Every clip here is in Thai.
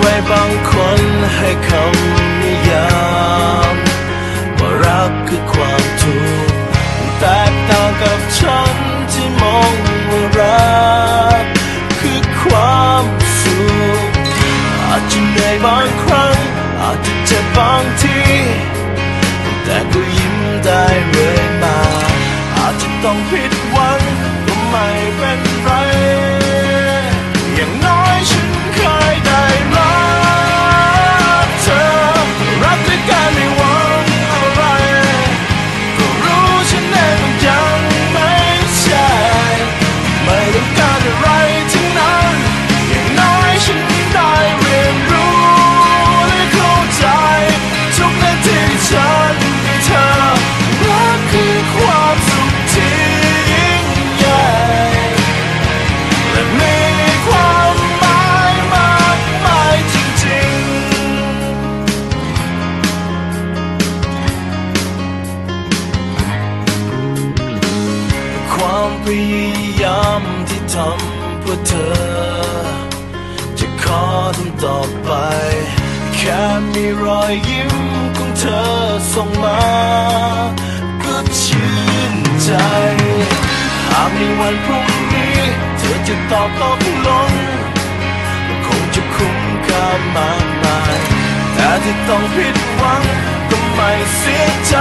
ไว้บางคนให้คำนิยามว่ารักคือความทุกข์แตกต่างกับฉันที่มองว่ารักคือความสุขอาจจะเหนื่อยบางครั้งอาจจะเจ็บบางทีแต่ก็ยิ้มได้เรื่อย พยายามที่ทำเพื่อเธอ จะขอทำต่อไป แค่มีรอยยิ้มของเธอส่งมา ก็ชื่นใจ หากในวันพรุ่งนี้เธอจะตอบตกลงคงจะคุ้มค่ามากมาย แต่ที่ต้องผิดหวังก็ไม่เสียใจ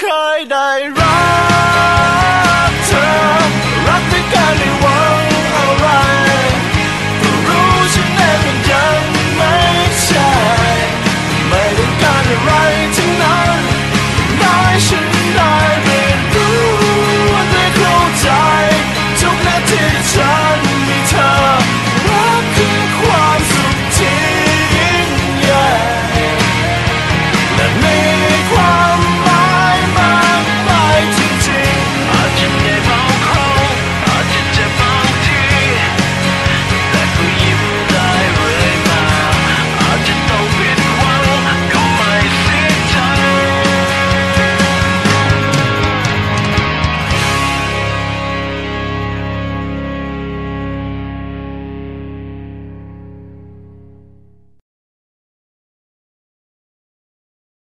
cry, I run.